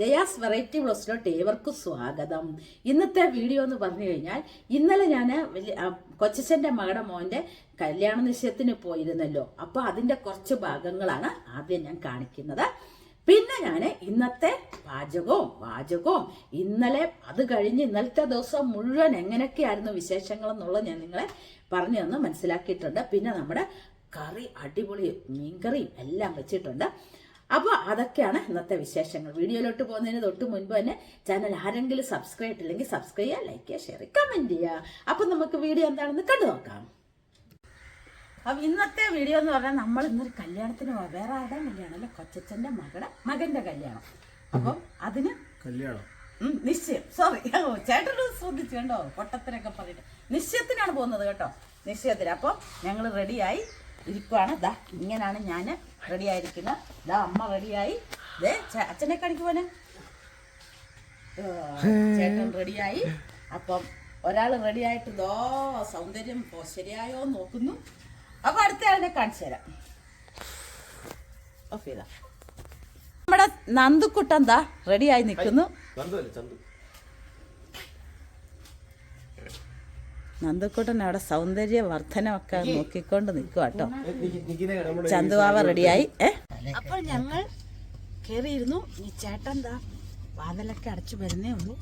Jaya's variety ബ്ലോസിലോട്ട് ഏവർക്കും സ്വാഗതം. ഇന്നത്തെ വീഡിയോ എന്ന് പറഞ്ഞു കഴിഞ്ഞാൽ ഇന്നലെ ഞാൻ കൊച്ചച്ഛന്റെ മകളുടെ മോന്റെ കല്യാണ നിശ്ചയത്തിന് പോയിരുന്നല്ലോ. അപ്പോൾ അതിന്റെ കുറച്ച് ഭാഗങ്ങളാണ് ആദ്യം ഞാൻ കാണിക്കുന്നത്. പിന്നെ ഞാൻ ഇന്നത്തെ പാചകവും വാചകവും ഇന്നലെ അത് കഴിഞ്ഞ് ഇന്നലത്തെ ദിവസം മുഴുവൻ എങ്ങനെയൊക്കെയായിരുന്നു വിശേഷങ്ങൾ എന്നുള്ളത് ഞാൻ നിങ്ങളെ പറഞ്ഞു തന്ന് മനസ്സിലാക്കിയിട്ടുണ്ട്. പിന്നെ നമ്മുടെ കറി അടിപൊളി മീൻകറിയും എല്ലാം വെച്ചിട്ടുണ്ട്. അപ്പോൾ അതൊക്കെയാണ് ഇന്നത്തെ വിശേഷങ്ങൾ. വീഡിയോയിലോട്ട് പോകുന്നതിന് തൊട്ട് മുൻപ് തന്നെ ചാനൽ ആരെങ്കിലും സബ്സ്ക്രൈബ് ചെയ്തില്ലെങ്കിൽ സബ്സ്ക്രൈബ് ചെയ്യുക ലൈക്ക് ചെയ്യുക ഷെയർ ചെയ്യുക കമന്റ് ചെയ്യുക. അപ്പം നമുക്ക് വീഡിയോ എന്താണെന്ന് കണ്ടു നോക്കാം. അപ്പം ഇന്നത്തെ വീഡിയോ എന്ന് പറഞ്ഞാൽ നമ്മൾ ഇന്നൊരു കല്യാണത്തിന് വേറെ ആരുടെ കല്യാണം? അല്ല കൊച്ചച്ഛന്റെ മകളുടെ മകന്റെ കല്യാണം. അപ്പം അതിന് കല്യാണം. നിശ്ചയം. സോറി ചേട്ടനോട് ശ്രദ്ധിച്ചു കണ്ടോ? പൊട്ടത്തിനൊക്കെ പറഞ്ഞിട്ട്. നിശ്ചയത്തിനാണ് പോകുന്നത് കേട്ടോ. നിശ്ചയത്തിന്. അപ്പം ഞങ്ങൾ റെഡിയായി ഇരിക്കുവാണ്. ദാ ഇങ്ങനെയാണ് ഞാൻ റെഡി ആയിരിക്കുന്നത് ദാ അമ്മ റെഡിയായി. ദേ അച്ഛനെ കാണിക്കുവാന് ചേട്ടൻ റെഡിയായി. അപ്പം ഒരാൾ റെഡിയായിട്ട് ദോ സൗന്ദര്യം ശരിയായോ നോക്കുന്നു. അപ്പൊ അടുത്ത ആളിനെ കാണിച്ചു തരാം. നമ്മുടെ നന്ദുക്കുട്ടൻ ദാ റെഡിയായി നിൽക്കുന്നു. നന്ദുക്കുട്ടൻ അവിടെ സൗന്ദര്യ വർധനമൊക്കെ നോക്കിക്കൊണ്ട് നിൽക്കുക കേട്ടോ. ചന്തുവാവ റെഡിയായി. ഏ? അപ്പോൾ ഞങ്ങൾ കയറിയിരുന്നു ഈ ചേട്ടൻ എന്താ വാതിലൊക്കെ അടച്ചു വരുന്നേ ഉള്ളൂ.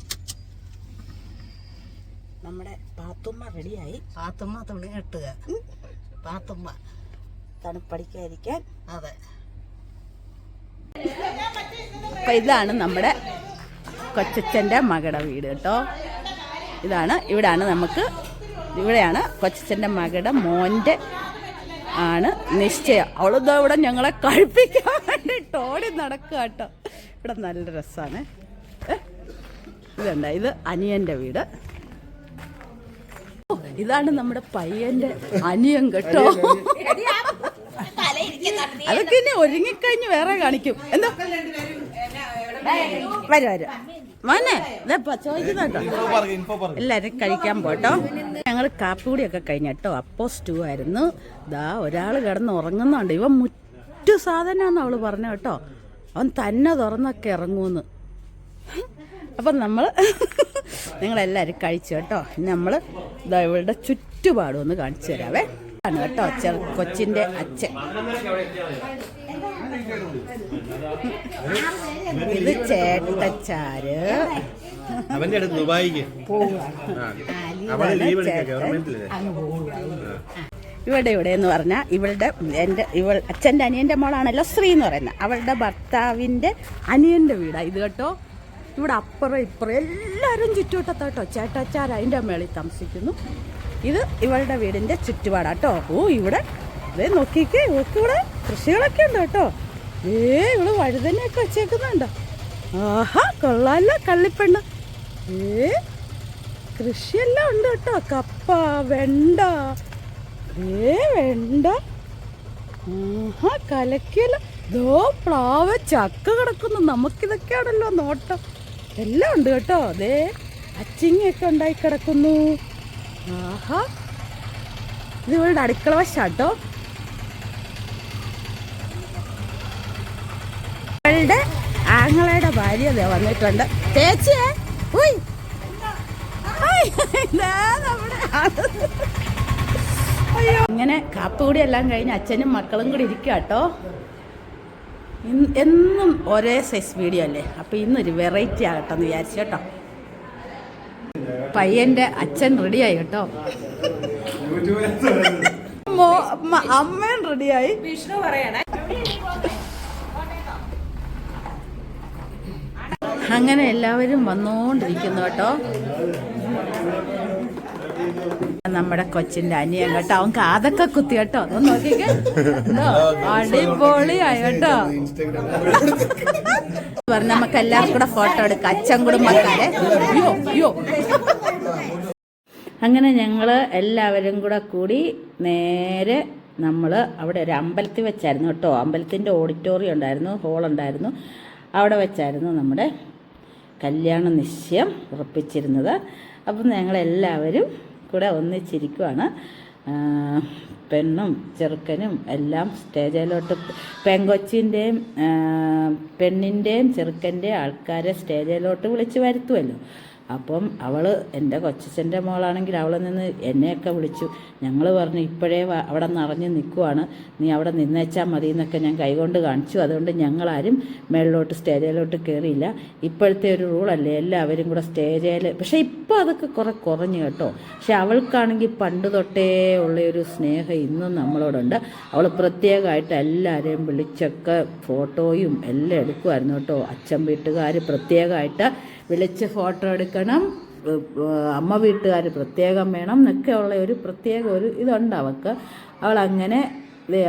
നമ്മുടെ പാത്തുമ്മ റെഡിയായി. പാത്തുമ്മ തുണി കെട്ടുക. പാത്തുമ്മ തണുപ്പടിക്കാതിരിക്കാൻ. അതെ. അപ്പൊ ഇതാണ് നമ്മുടെ കൊച്ചച്ഛന്റെ മകളുടെ വീട് കേട്ടോ. ഇതാണ് ഇവിടാണ് നമുക്ക് ഇവിടെയാണ് കൊച്ചച്ഛന്റെ മകളുടെ മോന്റെ ആണ് നിശ്ചയം. അവളിതാ ഇവിടെ ഞങ്ങളെ കഴിപ്പിക്കാൻ വേണ്ടിയിട്ട് ഓടി നടക്കുക കേട്ടോ. ഇവിടെ നല്ല രസമാണ്. ഇതുണ്ട് ഇത് അനിയന്റെ വീട്. ഇതാണ് നമ്മുടെ പയ്യന്റെ അനിയൻ കേട്ടോ. അതൊക്കെ ഇനി ഒരുങ്ങിക്കഴിഞ്ഞ് വേറെ കാണിക്കും. എന്താ? വരും വരും. മോനെ ഇതപ്പോ ചോദിക്കുന്ന കേട്ടോ എല്ലാരും കഴിക്കാൻ പോട്ടോ. ഞങ്ങൾ കാപ്പികൂടിയൊക്കെ കഴിഞ്ഞട്ടോ അപ്പോ സ്റ്റൂ ആയിരുന്നു. ദാ ഒരാൾ കിടന്ന് ഉറങ്ങുന്നുണ്ട്. ഇവൻ മുറ്റു സാധനമാണെന്ന് അവൾ പറഞ്ഞു കേട്ടോ. അവൻ തന്നെ തുറന്നൊക്കെ ഇറങ്ങുമെന്ന് അപ്പം നമ്മൾ നിങ്ങളെല്ലാവരും കഴിച്ചു കേട്ടോ. ഇനി നമ്മൾ ഇതാ ഇവളുടെ ചുറ്റുപാടും ഒന്ന് കാണിച്ചു തരാവേ. ആണ് കേട്ടോ ചെറ കൊച്ചിന്റെ അച്ഛൻ. ഇത് ചേട്ടച്ചാര്. അവന്റെ അടുത്ത് ദുബായിക്ക്. ആ. ഇവിടെ ഇവിടെ എന്ന് പറഞ്ഞാൽ ഇവളുടെ എന്റെ ഇവൾ അച്ഛന്റെ അനിയന്റെ മോളാണല്ലോ ശ്രീ എന്ന് പറയുന്നത് അവളുടെ ഭർത്താവിന്റെ അനിയന്റെ വീടാണ് ഇത് കേട്ടോ. ഇവിടെ അപ്പുറം ഇപ്പുറം എല്ലാവരും ചുറ്റുവട്ടത്തോട്ടോ. ചേട്ടച്ചാർ അതിന്റെ മേളിൽ താമസിക്കുന്നു. ഇത് ഇവളുടെ വീടിന്റെ ചുറ്റുപാടാട്ടോ ഓ ഇവിടെ ഇതേ നോക്കിക്കേ ഇവൾക്ക് ഇവിടെ കൃഷികളൊക്കെ ഉണ്ട് കേട്ടോ. ഏ ഇവൾ വഴുതനെയൊക്കെ വെച്ചേക്കുന്നുണ്ടോ. ആഹാ കൊള്ളാലോ കള്ളിപ്പെണ്ണ്. ഏ കൃഷിയെല്ലാം ഉണ്ട് കേട്ടോ. കപ്പ വെണ്ട. ഏ വെണ്ട. ആഹാ കലക്കിയല്ലോ. പ്ലാവ് ചക്ക കിടക്കുന്നു. നമുക്കിതൊക്കെയാണല്ലോ നോട്ടം. എല്ലാം ഉണ്ട് കേട്ടോ. ദേ അച്ചിങ്ങയൊക്കെ ഉണ്ടായി കിടക്കുന്നു. ആഹാ. ഇത് ഇവളുടെ അടുക്കള വശാട്ടോ. ഇവളുടെ ആങ്ങളയുടെ ഭാര്യ വന്നിട്ടുണ്ട്. ചേച്ചിയെ ഉയ്. ഹായ്, കാപ്പ് കൂടി. അയ്യോ എല്ലാം കഴിഞ്ഞ് അച്ഛനും മക്കളും കൂടി ഇരിക്കുക കേട്ടോ. എന്നും ഒരേ സൈസ് വീഡിയോ അല്ലേ? അപ്പോൾ ഇന്നൊരു വെറൈറ്റി ആകട്ടെ എന്ന് വിചാരിച്ചു കേട്ടോ. പയ്യന്റെ അച്ഛൻ റെഡിയായി കേട്ടോ. അമ്മയും റെഡിയായി വിഷ്ണു പറയണേ. അങ്ങനെ എല്ലാവരും വന്നുകൊണ്ടിരിക്കുന്നു കേട്ടോ. നമ്മുടെ കൊച്ചിന്റെ അനിയൻ കേട്ടോ. അവൻ കാതൊക്കെ കുത്തി കേട്ടോ. ഒന്ന് നോക്കിക്കേ. അടിപൊളിയായി കേട്ടോ. പറഞ്ഞ നമുക്ക് എല്ലാവർക്കും കൂടെ ഫോട്ടോ എടുക്കാം. അച്ഛൻ കുടുംബക്കാരെ. അയ്യോ അയ്യോ. അങ്ങനെ ഞങ്ങൾ എല്ലാവരും കൂടെ കൂടി നേരെ നമ്മൾ അവിടെ ഒരു അമ്പലത്തിൽ വെച്ചായിരുന്നു കേട്ടോ. അമ്പലത്തിന്റെ ഓഡിറ്റോറിയം ഉണ്ടായിരുന്നു ഹോൾ ഉണ്ടായിരുന്നു. അവിടെ വെച്ചായിരുന്നു നമ്മുടെ കല്യാണ നിശ്ചയം ഉറപ്പിച്ചിരുന്നത്. അപ്പം ഞങ്ങളെല്ലാവരും കൂടെ ഒന്നിച്ചിരിക്കുവാണ്. പെണ്ണും ചെറുക്കനും എല്ലാം സ്റ്റേജിലോട്ട് പെങ്കൊച്ചിന്റെയും പെണ്ണിന്റെയും ചെറുക്കന്റെയും ആൾക്കാരെ സ്റ്റേജിലോട്ട് വിളിച്ച് വരുത്തുമല്ലോ അപ്പം അവൾ എന്റെ കൊച്ചച്ഛന്റെ മോളാണെങ്കിൽ അവളെ നിന്ന് എന്നെയൊക്കെ വിളിച്ചു. ഞങ്ങൾ പറഞ്ഞു ഇപ്പോഴേ അവിടെ നിറഞ്ഞ് നിൽക്കുവാണ് നീ അവിടെ നിന്നേച്ചാൽ മതി എന്നൊക്കെ ഞാൻ കൈകൊണ്ട് കാണിച്ചു. അതുകൊണ്ട് ഞങ്ങളാരും മേളിലോട്ട് സ്റ്റേജിലോട്ട് കയറിയില്ല ഇപ്പോഴത്തെ ഒരു റൂളല്ലേ എല്ലാവരും കൂടെ സ്റ്റേജിൽ പക്ഷേ ഇപ്പോൾ അതൊക്കെ കുറെ കുറഞ്ഞു കേട്ടോ. പക്ഷെ അവൾക്കാണെങ്കിൽ പണ്ട് തൊട്ടേ ഉള്ള ഒരു സ്നേഹം ഇന്നും നമ്മളോടുണ്ട്. അവൾ പ്രത്യേകമായിട്ട് എല്ലാവരെയും വിളിച്ചൊക്കെ ഫോട്ടോയും എല്ലാം എടുക്കുമായിരുന്നു കേട്ടോ. അച്ഛൻ വീട്ടുകാർ പ്രത്യേകമായിട്ട് വിളിച്ച് ഫോട്ടോ എടുക്കണം. അമ്മ വീട്ടുകാർ പ്രത്യേകം വേണം എന്നൊക്കെ ഉള്ള ഒരു പ്രത്യേക ഒരു ഇതുണ്ട് അവൾക്ക്. അവൾ അങ്ങനെ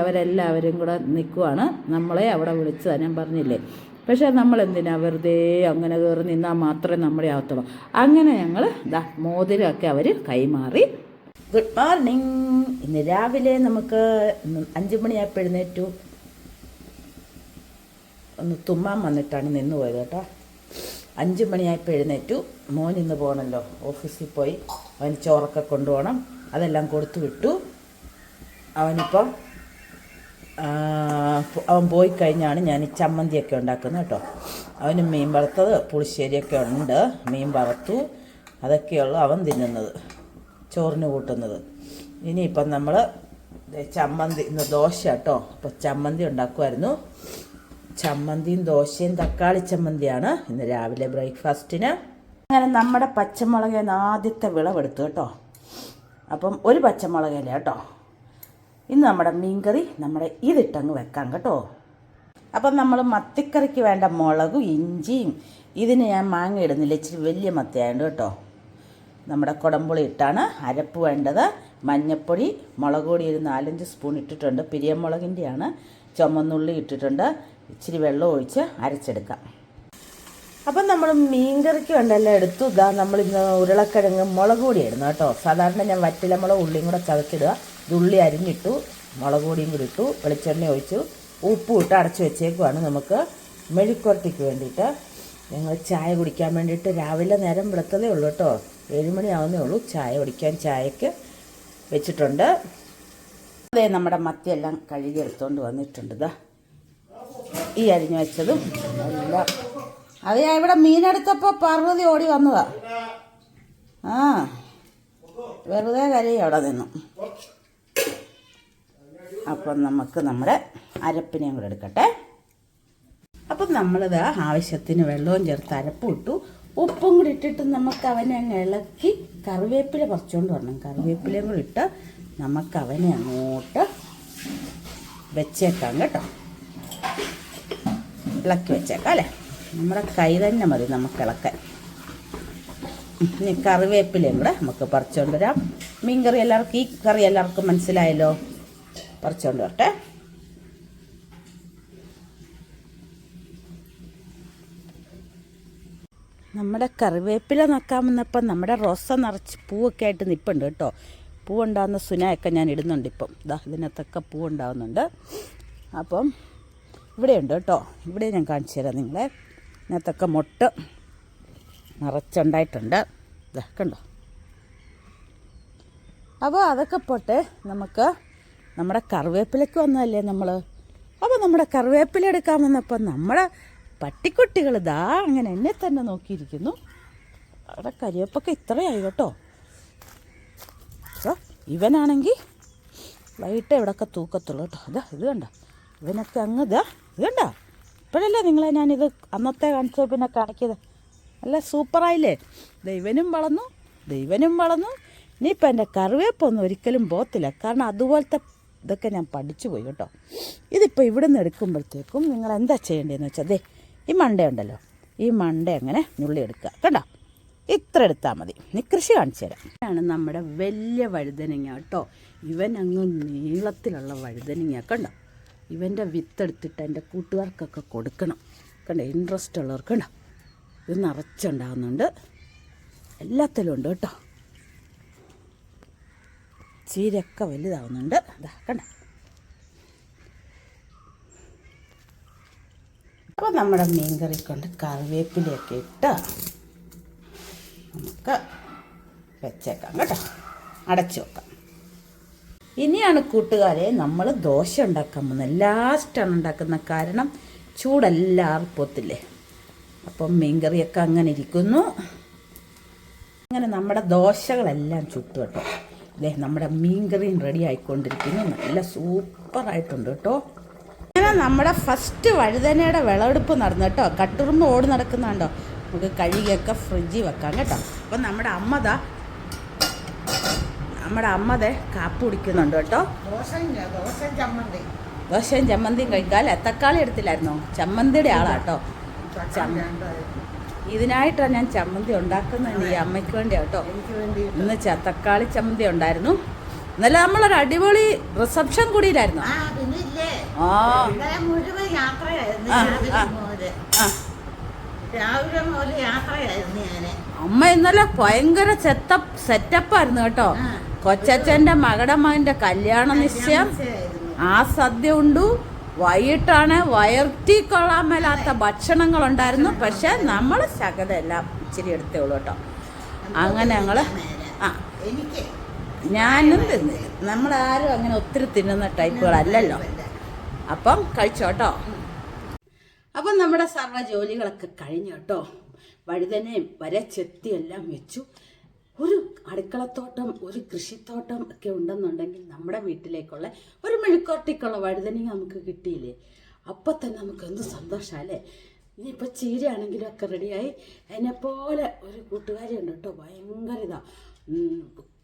അവരെല്ലാവരും കൂടെ നിൽക്കുവാണ് നമ്മളെ അവിടെ വിളിച്ച് ഞാൻ പറഞ്ഞില്ലേ? പക്ഷേ നമ്മൾ എന്തിനാ വെറുതെ അങ്ങനെ കയറി നിന്നാൽ മാത്രമേ നമ്മുടെ ആവത്തുള്ളൂ. അങ്ങനെ ഞങ്ങൾ ദാ മോതിരമൊക്കെ അവർ കൈമാറി. Good morning. ഇന്ന് രാവിലെ നമുക്ക് അഞ്ചു മണിയായി മണിയായപ്പോൾ എഴുന്നേറ്റു. ഒന്ന് തുമ്മാൻ വന്നിട്ടാണ് നിന്ന് പോയത് കേട്ടോ. അഞ്ച് മണിയായപ്പോൾ എഴുന്നേറ്റു. മോൻ ഇന്ന് പോകണമല്ലോ ഓഫീസിൽ പോയി അവന് ചോറൊക്കെ കൊണ്ടുപോകണം. അതെല്ലാം കൊടുത്തു വിട്ടു. അവനിപ്പം അവൻ പോയി കഴിഞ്ഞാണ് ഞാൻ ഈ ചമ്മന്തിയൊക്കെ ഉണ്ടാക്കുന്നത് കേട്ടോ. അവന് മീൻ വറുത്തത് പുളിശ്ശേരിയൊക്കെ ഉണ്ട്. മീൻ വറുത്തു. അതൊക്കെയുള്ളു അവൻ തിന്നുന്നത് ചോറിന് കൂട്ടുന്നത്. ഇനിയിപ്പം നമ്മൾ ചമ്മന്തി ഇന്ന് ദോശ കേട്ടോ. അപ്പോൾ ചമ്മന്തി ഉണ്ടാക്കുമായിരുന്നു. ചമ്മന്തിയും ദോശയും തക്കാളി ചമ്മന്തിയാണ് ഇന്ന് രാവിലെ ബ്രേക്ക്ഫാസ്റ്റിന്. അങ്ങനെ നമ്മുടെ പച്ചമുളക് ആദ്യത്തെ വിളവെടുത്തു കേട്ടോ. അപ്പം ഒരു പച്ചമുളകല്ലേ കേട്ടോ. ഇന്ന് നമ്മുടെ മീൻകറി നമ്മുടെ ഇതിട്ടങ്ങ് വെക്കാം കേട്ടോ. അപ്പം നമ്മൾ മത്തിക്കറിക്ക് വേണ്ട മുളകും ഇഞ്ചിയും ഇതിന് ഞാൻ മാങ്ങ ഇടുന്നില്ല. ഇച്ചിരി വലിയ മത്തിയായുണ്ട് കേട്ടോ. നമ്മുടെ കുടംപുളി ഇട്ടാണ് അരപ്പ് വേണ്ടത്. മഞ്ഞപ്പൊടി മുളക് പൊടി ഒരു നാലഞ്ച് സ്പൂൺ ഇട്ടിട്ടുണ്ട്. പിരിയമുളകിന്റെയാണ്. ചുമന്നുള്ളി ഇട്ടിട്ടുണ്ട്. ഇച്ചിരി വെള്ളം ഒഴിച്ച് അരച്ചെടുക്കാം. അപ്പം നമ്മൾ മീൻകറിക്ക് വേണ്ടെല്ലാം എടുത്തു. ഇതാ നമ്മൾ ഇന്ന് ഉരുളക്കിഴങ്ങ് മുളക് പൊടി ഇടുന്നു കേട്ടോ. സാധാരണ ഞാൻ വറ്റില മുളക് ഉള്ളിയും കൂടെ ചതച്ചിടുക. ഉള്ളി അരിഞ്ഞിട്ടു മുളക് പൊടിയും കൂടി ഇട്ടു വെളിച്ചെണ്ണ ഒഴിച്ചു. ഉപ്പും ഇട്ട് അടച്ചു വെച്ചേക്കുവാണ് നമുക്ക് മെഴുക്കുരട്ടിക്ക് വേണ്ടിയിട്ട്. ഞങ്ങൾ ചായ കുടിക്കാൻ വേണ്ടിയിട്ട് രാവിലെ നേരം വെളുത്തതേ ഉള്ളൂ കേട്ടോ. ഏഴുമണിയാവുന്നേ ഉള്ളൂ. ചായ കുടിക്കാൻ ചായക്ക് വെച്ചിട്ടുണ്ട്. അതേ നമ്മുടെ മത്തിയെല്ലാം കഴുകി എടുത്തുകൊണ്ട് വന്നിട്ടുണ്ട്. ഇതാ ഈ അരിഞ്ഞു വെച്ചതും എല്ലാം. അത് ഞാൻ ഇവിടെ മീനെടുത്തപ്പോൾ പർവതി ഓടി വന്നതാ. ആ വെറുതെ കരയും അവിടെ നിന്നു. അപ്പം നമുക്ക് നമ്മുടെ അരപ്പിനെയും കൂടെ എടുക്കട്ടെ. അപ്പം നമ്മളിത് ആവശ്യത്തിന് വെള്ളവും ചേർത്ത് അരപ്പ് ഇട്ടു ഉപ്പും കൂടി ഇട്ടിട്ട് നമുക്ക് അവനെ അങ്ങ് ഇളക്കി കറിവേപ്പില പറിച്ചുകൊണ്ട് വരണം. കറിവേപ്പിലയും കൂടി ഇട്ട് നമുക്ക് അവനെ അങ്ങോട്ട് വെച്ചേക്കാം കേട്ടോ. ഇളക്കി വെച്ചേക്കാം അല്ലേ? നമ്മുടെ കൈ തന്നെ മതി നമുക്ക് ഇളക്കാൻ ഇനി കറിവേപ്പിലയും കൂടെ നമുക്ക് പറിച്ചുകൊണ്ട് വരാം. മീൻ കറി എല്ലാവർക്കും ഈ കറി എല്ലാവർക്കും മനസ്സിലായല്ലോ? പറിച്ചുകൊണ്ട് വരട്ടെ. നമ്മുടെ കറിവേപ്പില നോക്കാൻ വന്നപ്പം നമ്മുടെ റോസ നിറച്ച് പൂവൊക്കെ ആയിട്ട് നിൽപ്പുണ്ട് കേട്ടോ. പൂവുണ്ടാകുന്ന സുനയൊക്കെ ഞാൻ ഇടുന്നുണ്ട് ഇപ്പം. ഇതാ ഇതിനകത്തൊക്കെ പൂവുണ്ടാകുന്നുണ്ട്. അപ്പം ഇവിടെയുണ്ട് കേട്ടോ. ഇവിടെ ഞാൻ കാണിച്ചു തരാം നിങ്ങളെ. ഇതിനകത്തൊക്കെ മുട്ട നിറച്ചുണ്ടായിട്ടുണ്ട്. കണ്ടോ? അപ്പോൾ അതൊക്കെ പോട്ടെ നമുക്ക് നമ്മുടെ കറിവേപ്പിലയ്ക്ക് വന്നതല്ലേ നമ്മൾ അപ്പോൾ നമ്മുടെ കറിവേപ്പില എടുക്കാൻ വന്നപ്പോൾ നമ്മുടെ പട്ടിക്കുട്ടികൾ ഇതാ അങ്ങനെ എന്നെ തന്നെ നോക്കിയിരിക്കുന്നു. അവിടെ കരിവേപ്പൊക്കെ ഇത്രയായി കേട്ടോ. ഇവനാണെങ്കിൽ വൈകിട്ട് ഇവിടെയൊക്കെ തൂക്കത്തുള്ളൂ കേട്ടോ. അതാ ഇത് കണ്ട? ഇവനൊക്കെ അങ്ങ് ഇതാ ഇത് കണ്ട? ഇപ്പോഴല്ലേ നിങ്ങളെ ഞാനിത് അന്നത്തെ പിന്നെ കാണിക്കിയത് നല്ല സൂപ്പറായില്ലേ? ദൈവനും വളർന്നു ദൈവനും വളർന്നു. ഇനിയിപ്പോൾ എന്റെ കറിവേപ്പൊന്നും ഒരിക്കലും പോകത്തില്ല. കാരണം അതുപോലത്തെ ഇതൊക്കെ ഞാൻ പഠിച്ചു പോയി കേട്ടോ. ഇതിപ്പോൾ ഇവിടെ നിന്ന് എടുക്കുമ്പോഴത്തേക്കും നിങ്ങൾ എന്താ ചെയ്യേണ്ടതെന്ന് വെച്ചാൽ ദേ ഈ മണ്ട ഉണ്ടല്ലോ. ഈ മണ്ട അങ്ങനെ നുള്ളി എടുക്കുക. കണ്ടോ? ഇത്ര എടുത്താൽ മതി. നീ കൃഷി കാണിച്ചു തരാം. ഇതാണ് നമ്മുടെ വലിയ വഴുതനങ്ങ കേട്ടോ. ഇവൻ അങ്ങ് നീളത്തിലുള്ള വഴുതനങ്ങ. കണ്ടോ? ഇവന്റെ വിത്തെടുത്തിട്ട് എന്റെ കൂട്ടുകാർക്കൊക്കെ കൊടുക്കണം. കണ്ടോ ഇൻട്രസ്റ്റ് ഉള്ളവർക്ക് കണ്ടോ? ഇത് നിറച്ചുണ്ടാകുന്നുണ്ട്. എല്ലാത്തിലും ഉണ്ട് കേട്ടോ. ചീരയൊക്കെ വലുതാവുന്നുണ്ട്. ഇതാ കണ്ടോ? അപ്പോൾ നമ്മുടെ മീൻകറി കൊണ്ട് കറിവേപ്പിലയൊക്കെ ഇട്ട് നമുക്ക് വെച്ചേക്കാം കേട്ടോ. അടച്ചു വെക്കാം. ഇനിയാണ് കൂട്ടുകാരെ നമ്മൾ ദോശ ഉണ്ടാക്കാൻ പോകുന്നത്. ലാസ്റ്റാണ് ഉണ്ടാക്കുന്ന കാരണം ചൂടെല്ലാവർക്കും പൊത്തില്ലേ അപ്പം മീൻകറിയൊക്കെ അങ്ങനെ ഇരിക്കുന്നു. അങ്ങനെ നമ്മുടെ ദോശകളെല്ലാം ചുട്ടു കേട്ടോ. ദേ നമ്മുടെ മീൻകറിയും റെഡി ആയിക്കൊണ്ടിരിക്കുന്നു. നല്ല സൂപ്പറായിട്ടുണ്ട് കേട്ടോ. അങ്ങനെ നമ്മുടെ ഫസ്റ്റ് വഴുതനയുടെ വിളവെടുപ്പ് നടന്നു കേട്ടോ. കട്ടുറുമ്പ് ഓടി നടക്കുന്നുണ്ടോ? നമുക്ക് കഴുകിയൊക്കെ ഫ്രിഡ്ജിൽ വെക്കാം കേട്ടോ. അപ്പം നമ്മുടെ അമ്മതാ നമ്മുടെ അമ്മതെ കാപ്പ് കുടിക്കുന്നുണ്ട് കേട്ടോ. ദോശയും ചമ്മന്തിയും. കഴിക്കാൻ എത്തക്കാളി തക്കാളി എടുത്തില്ലായിരുന്നോ? ചമ്മന്തിയുടെ ആളാട്ടോ ഇതിനായിട്ടാണ് ഞാൻ ചമ്മന്തി ഉണ്ടാക്കുന്നത് ഈ അമ്മയ്ക്ക് വേണ്ടി കേട്ടോ. ഇന്ന് ചത്തക്കാളി തക്കാളി ചമ്മന്തി ഉണ്ടായിരുന്നു. ഇന്നലെ നമ്മളൊരു അടിപൊളി റിസപ്ഷൻ കൂടിയിലായിരുന്നു ആ രാവിലെ മുതൽ യാത്രയായിരുന്നു ഞാൻ. അമ്മ ഇന്നലെ ഭയങ്കര സെറ്റപ്പ് സെറ്റപ്പായിരുന്നു കേട്ടോ. കൊച്ചച്ചന്റെ മകളുടെ മകന്റെ കല്യാണ നിശ്ചയം. ആ സദ്യ ഉണ്ടു. വൈകിട്ടാണ് വയർത്തി കൊള്ളാൻ മേലാത്ത ഭക്ഷണങ്ങൾ ഉണ്ടായിരുന്നു. പക്ഷെ നമ്മൾ ശകതെല്ലാം ഇച്ചിരി എടുത്തേ ഉള്ളൂ കേട്ടോ അങ്ങനെ ഞങ്ങൾ ആ. ഞാനും തിന്നില്ല നമ്മളാരും അങ്ങനെ ഒത്തിരി തിന്നുന്ന ടൈപ്പുകളല്ലല്ലോ. അപ്പം കഴിച്ചോട്ടോ അപ്പം നമ്മുടെ സർവ ജോലികളൊക്കെ കഴിഞ്ഞു കേട്ടോ. വഴുതനയും വരെ ചെത്തിയെല്ലാം വെച്ചു. ഒരു അടുക്കളത്തോട്ടം ഒരു കൃഷിത്തോട്ടം ഒക്കെ ഉണ്ടെന്നുണ്ടെങ്കിൽ നമ്മുടെ വീട്ടിലേക്കുള്ള ഒരു മെഴുക്കോട്ടിക്കുള്ള വഴുതനയും നമുക്ക് കിട്ടിയില്ലേ? അപ്പൊ തന്നെ നമുക്ക് എന്ത് സന്തോഷമല്ലേ ഇനിയിപ്പോൾ ചീരയാണെങ്കിലും ഒക്കെ റെഡിയായി. അതിനെപ്പോലെ ഒരു കൂട്ടുകാരി ഉണ്ട് കേട്ടോ ഭയങ്കര ഇതാ.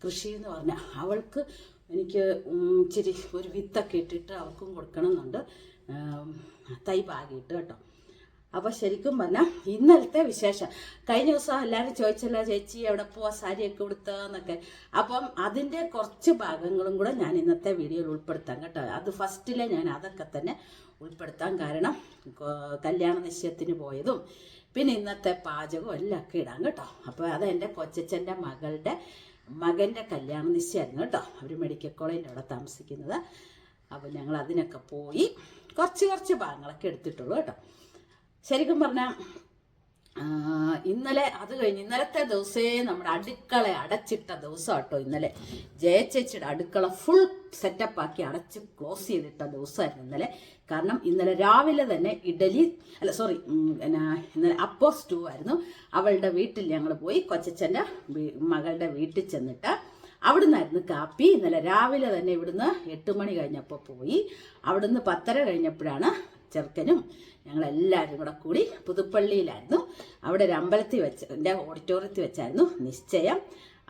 കൃഷി എന്ന് പറഞ്ഞാൽ അവൾക്ക് എനിക്ക് ഇച്ചിരി ഒരു വിത്തൊക്കെ ഇട്ടിട്ട് അവൾക്കും കൊടുക്കണമെന്നുണ്ട്. എന്നുണ്ട് തൈ പാകിയിട്ട് കേട്ടോ. അപ്പോൾ ശരിക്കും പറഞ്ഞാൽ ഇന്നലത്തെ വിശേഷം. കഴിഞ്ഞ ദിവസം എല്ലാവരും ചോദിച്ചല്ലോ ചേച്ചി എവിടെ പോവാ? സാരിയൊക്കെ കൊടുത്തെന്നൊക്കെ അപ്പം അതിന്റെ കുറച്ച് ഭാഗങ്ങളും കൂടെ ഞാൻ ഇന്നത്തെ വീഡിയോയിൽ ഉൾപ്പെടുത്താം കേട്ടോ. അത് ഫസ്റ്റിലെ ഞാൻ അതൊക്കെ തന്നെ ഉൾപ്പെടുത്താൻ കാരണം കല്യാണ നിശ്ചയത്തിന് പോയതും പിന്നെ ഇന്നത്തെ പാചകവും എല്ലാം ഒക്കെ ഇടാം കേട്ടോ. അപ്പോൾ അത് എന്റെ കൊച്ചച്ഛന്റെ മകളുടെ മകന്റെ കല്യാണ നിശ്ചയമായിരുന്നു കേട്ടോ. അവർ മെഡിക്കൽ കോളേജിന്റെ അവിടെ താമസിക്കുന്നത്. അപ്പോൾ ഞങ്ങൾ അതിനൊക്കെ പോയി കുറച്ച് കുറച്ച് ഭാഗങ്ങളൊക്കെ എടുത്തിട്ടുള്ളൂ കേട്ടോ. ശരിക്കും പറഞ്ഞാൽ ഇന്നലെ അത് കഴിഞ്ഞ് ഇന്നലത്തെ ദിവസേ നമ്മുടെ അടുക്കള അടച്ചിട്ട ദിവസം കേട്ടോ ഇന്നലെ. ജയച്ചേച്ചിയുടെ അടുക്കള ഫുൾ സെറ്റപ്പ് ആക്കി അടച്ച് ക്ലോസ് ചെയ്തിട്ട ദിവസമായിരുന്നു ഇന്നലെ. കാരണം ഇന്നലെ രാവിലെ തന്നെ ഇഡലി അല്ല സോറി ഇന്നലെ അപ്പോ സ്റ്റൂ ആയിരുന്നു. അവളുടെ വീട്ടിൽ ഞങ്ങൾ പോയി കൊച്ചച്ഛന്റെ മകളുടെ വീട്ടിൽ ചെന്നിട്ട് അവിടുന്നായിരുന്നു കാപ്പി. ഇന്നലെ രാവിലെ തന്നെ ഇവിടുന്ന് എട്ട് മണി കഴിഞ്ഞപ്പോൾ പോയി. അവിടുന്ന് പത്തര കഴിഞ്ഞപ്പോഴാണ് ചെറുക്കനും ഞങ്ങളെല്ലാവരും കൂടെ കൂടി പുതുപ്പള്ളിയിലായിരുന്നു. അവിടെ ഒരു അമ്പലത്തിൽ വെച്ച് എന്റെ ഓഡിറ്റോറിയത്തിൽ വെച്ചായിരുന്നു നിശ്ചയം.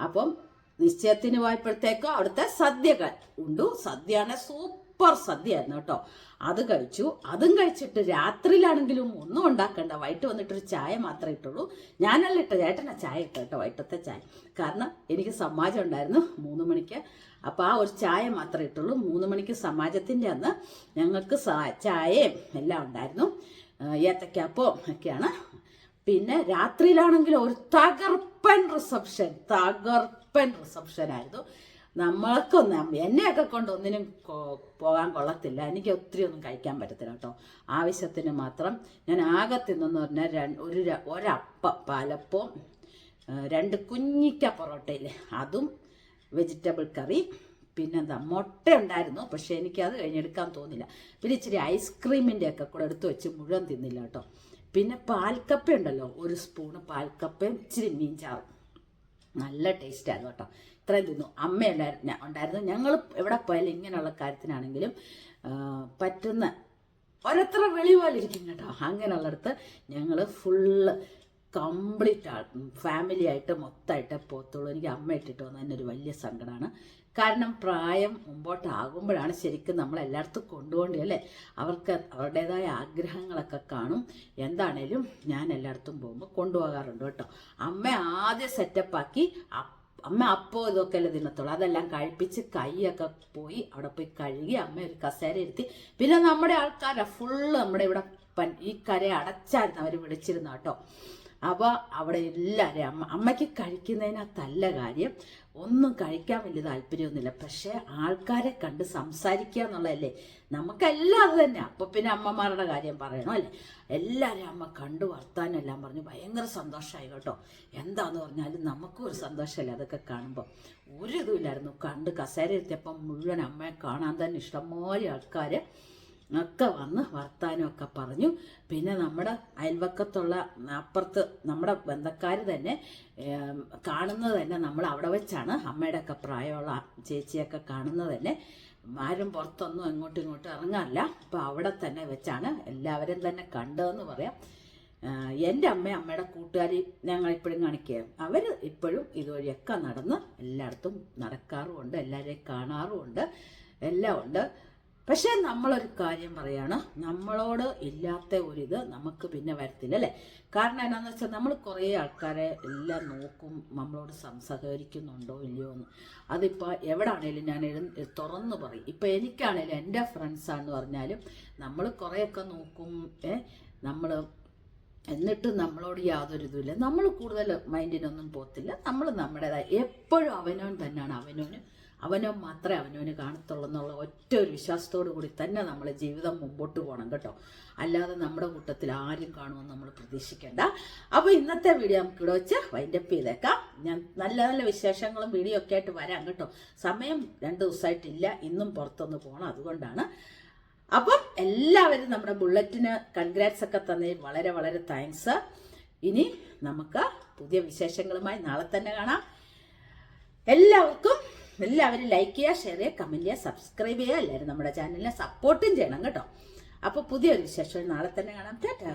അപ്പം നിശ്ചയത്തിന് പോയപ്പോഴത്തേക്കും അവിടുത്തെ സദ്യകൾ ഉണ്ടു. സദ്യയാണ് സൂപ്പർ സദ്യയായിരുന്നു കേട്ടോ. അത് കഴിച്ചു. അതും കഴിച്ചിട്ട് രാത്രിയിലാണെങ്കിലും ഒന്നും ഉണ്ടാക്കണ്ട. വൈകിട്ട് വന്നിട്ടൊരു ചായ മാത്രമേ ഇട്ടുള്ളൂ. ഞാനല്ല ഇട്ട ചേട്ടനാ ചായ ഇട്ട കേട്ടോ വൈകിട്ടത്തെ ചായ. കാരണം എനിക്ക് സമാജം ഉണ്ടായിരുന്നു മൂന്ന് മണിക്ക്. അപ്പോൾ ആ ഒരു ചായ മാത്രമേ ഇട്ടുള്ളൂ. മൂന്ന് മണിക്ക് സമാജത്തിന്റെ അന്ന് ഞങ്ങൾക്ക് ചായയും എല്ലാം ഉണ്ടായിരുന്നു. ആ, ഏത്തക്കാപ്പവും ഒക്കെയാണ്. പിന്നെ രാത്രിയിലാണെങ്കിൽ ഒരു തകർപ്പൻ റിസപ്ഷൻ തകർപ്പൻ റിസപ്ഷൻ ആയിരുന്നു. നമ്മൾക്കൊന്നും എന്നെയൊക്കെ കൊണ്ട് ഒന്നിനും പോകാൻ കൊള്ളത്തില്ല. എനിക്ക് ഒത്തിരി ഒന്നും കഴിക്കാൻ പറ്റത്തില്ല കേട്ടോ. ആവശ്യത്തിന് മാത്രം ഞാൻ ആകെ തിന്നെന്ന് പറഞ്ഞാൽ ഒരു ഒരപ്പം പാലപ്പവും രണ്ട് കുഞ്ഞിക്ക പൊറോട്ടയിൽ അതും വെജിറ്റബിൾ കറി പിന്നെന്താ മുട്ട ഉണ്ടായിരുന്നു പക്ഷേ എനിക്കത് കഴിഞ്ഞെടുക്കാൻ തോന്നില്ല. പിന്നെ ഇച്ചിരി ഐസ്ക്രീമിന്റെ ഒക്കെ കൂടെ എടുത്ത് വെച്ച് മുഴുവൻ തിന്നില്ല കേട്ടോ. പിന്നെ പാൽക്കപ്പ ഉണ്ടല്ലോ ഒരു സ്പൂണ് പാൽക്കപ്പയും ഇച്ചിരി മീൻചാറും. നല്ല ടേസ്റ്റായിരുന്നു കേട്ടോ. ഇത്രയും തിന്നു. അമ്മയല്ലായിരുന്നു ഉണ്ടായിരുന്നു. ഞങ്ങൾ എവിടെ പോയാലും ഇങ്ങനെയുള്ള കാര്യത്തിനാണെങ്കിലും പറ്റുന്ന ഓരോരുത്തരുടെ വെളി പോലെ ഇരിക്കും കേട്ടോ. അങ്ങനെയുള്ളിടത്ത് ഞങ്ങൾ ഫുള്ള് കംപ്ലീറ്റ് ആ ഫാമിലി ആയിട്ട് മൊത്തമായിട്ട് പോത്തുള്ളൂ എനിക്ക് അമ്മ ഇട്ടിട്ട് വന്നു തന്നെ ഒരു വലിയ സങ്കടമാണ് കാരണം പ്രായം മുമ്പോട്ടാകുമ്പോഴാണ് ശരിക്കും നമ്മൾ എല്ലായിടത്തും കൊണ്ടുപോകേണ്ടത് അല്ലേ? അവർക്ക് അവരുടേതായ ആഗ്രഹങ്ങളൊക്കെ കാണും. എന്താണേലും ഞാൻ എല്ലായിടത്തും പോകുമ്പോൾ കൊണ്ടുപോകാറുണ്ട് കേട്ടോ. അമ്മ ആദ്യം സെറ്റപ്പാക്കി അമ്മ അപ്പോ ഇതൊക്കെ അല്ലേ തിന്നത്തുള്ളൂ? അതെല്ലാം കഴിപ്പിച്ച് കൈയൊക്കെ പോയി അവിടെ പോയി കഴുകി അമ്മ ഒരു കസേര ഇരുത്തി. പിന്നെ നമ്മുടെ ആൾക്കാരാ ഫുള്ള് നമ്മുടെ ഇവിടെ ഈ കര അടച്ചായിരുന്നു അവർ വിളിച്ചിരുന്ന കേട്ടോ. അപ്പോൾ അവിടെ എല്ലാവരും അമ്മ അമ്മയ്ക്ക് കഴിക്കുന്നതിനകത്തല്ല കാര്യം. ഒന്നും കഴിക്കാൻ വലിയ താല്പര്യമൊന്നുമില്ല. പക്ഷേ ആൾക്കാരെ കണ്ട് സംസാരിക്കുക എന്നുള്ളതല്ലേ? നമുക്കെല്ലാം അത് തന്നെ. അപ്പോൾ പിന്നെ അമ്മമാരുടെ കാര്യം പറയണം അല്ലേ? എല്ലാവരും അമ്മ കണ്ടു വർത്താനം എല്ലാം പറഞ്ഞ് ഭയങ്കര സന്തോഷമായി കേട്ടോ. എന്താന്ന് പറഞ്ഞാലും നമുക്കും ഒരു സന്തോഷമല്ലേ അതൊക്കെ കാണുമ്പോൾ ഒരു ഇതുമില്ലായിരുന്നു. കണ്ട് കസേര എത്തിയപ്പം മുഴുവൻ അമ്മയെ കാണാൻ തന്നെ ഇഷ്ടംപോലെ ആൾക്കാർ ഒക്കെ വന്ന് വർത്താനമൊക്കെ പറഞ്ഞു. പിന്നെ നമ്മുടെ അയൽവക്കത്തുള്ള അപ്പുറത്ത് നമ്മുടെ ബന്ധക്കാർ തന്നെ കാണുന്നത് തന്നെ നമ്മൾ അവിടെ വെച്ചാണ്. അമ്മയുടെ ഒക്കെ പ്രായമുള്ള ചേച്ചിയൊക്കെ കാണുന്നത് തന്നെ. ആരും പുറത്തൊന്നും അങ്ങോട്ടും ഇങ്ങോട്ടും ഇറങ്ങാറില്ല. അപ്പോൾ അവിടെ തന്നെ വെച്ചാണ് എല്ലാവരും തന്നെ കണ്ടതെന്ന് പറയാം. എന്റെ അമ്മ അമ്മയുടെ കൂട്ടുകാരി ഞങ്ങൾ ഇപ്പോഴും കാണിക്കുകയും അവർ ഇപ്പോഴും ഇതുവഴിയൊക്കെ നടന്ന് എല്ലായിടത്തും നടക്കാറുമുണ്ട് എല്ലാവരെയും കാണാറുമുണ്ട് എല്ലാം ഉണ്ട്. പക്ഷേ നമ്മളൊരു കാര്യം പറയാണ് നമ്മളോട് ഇല്ലാത്ത ഒരിത് നമുക്ക് പിന്നെ വരത്തില്ല അല്ലേ? കാരണം എന്നാന്ന് വെച്ചാൽ നമ്മൾ കുറേ ആൾക്കാരെ എല്ലാം നോക്കും നമ്മളോട് സംസഹകരിക്കുന്നുണ്ടോ ഇല്ലയോ എന്ന്. അതിപ്പോൾ എവിടാണേലും ഞാൻ തുറന്നു പറയും. ഇപ്പം എനിക്കാണേലും എന്റെ ഫ്രണ്ട്സാണെന്ന് പറഞ്ഞാലും നമ്മൾ കുറേയൊക്കെ നോക്കും നമ്മൾ എന്നിട്ട് നമ്മളോട് യാതൊരു ഇതുമില്ല നമ്മൾ കൂടുതൽ മൈൻഡിനൊന്നും പോത്തില്ല നമ്മൾ നമ്മുടേതായി എപ്പോഴും അവനോൻ തന്നെയാണ് അവനവന് അവനോ മാത്രമേ അവനവന് കാണത്തുള്ളൂ എന്നുള്ള ഒറ്റ ഒരു വിശ്വാസത്തോടു കൂടി തന്നെ നമ്മൾ ജീവിതം മുമ്പോട്ട് പോകണം കേട്ടോ. അല്ലാതെ നമ്മുടെ കൂട്ടത്തിൽ ആരും കാണുമെന്ന് നമ്മൾ പ്രതീക്ഷിക്കേണ്ട. അപ്പോൾ ഇന്നത്തെ വീഡിയോ നമുക്ക് ഇവിടെ വെച്ച് വൈൻഡപ്പ് ചെയ്തേക്കാം. ഞാൻ നല്ല നല്ല വിശേഷങ്ങളും വീഡിയോ ഒക്കെ ആയിട്ട് വരാം കേട്ടോ. സമയം രണ്ട് ദിവസമായിട്ടില്ല. ഇന്നും പുറത്തൊന്ന് പോകണം അതുകൊണ്ടാണ്. അപ്പം എല്ലാവരും നമ്മുടെ ബുള്ളറ്റിന് കൺഗ്രാറ്റ്സ് ഒക്കെ തന്നതിൽ വളരെ വളരെ താങ്ക്സ് ഇനി നമുക്ക് പുതിയ വിശേഷങ്ങളുമായി നാളെ തന്നെ കാണാം. എല്ലാവർക്കും എല്ലാവരും ലൈക്ക് ചെയ്യുക ഷെയർ ചെയ്യുക കമന്റ് ചെയ്യുക സബ്സ്ക്രൈബ് ചെയ്യുക. എല്ലാവരും നമ്മുടെ ചാനലിനെ സപ്പോർട്ടും ചെയ്യണം കേട്ടോ. അപ്പോൾ പുതിയൊരു വിശേഷം നാളെ തന്നെ കാണാം. ടാറ്റാ.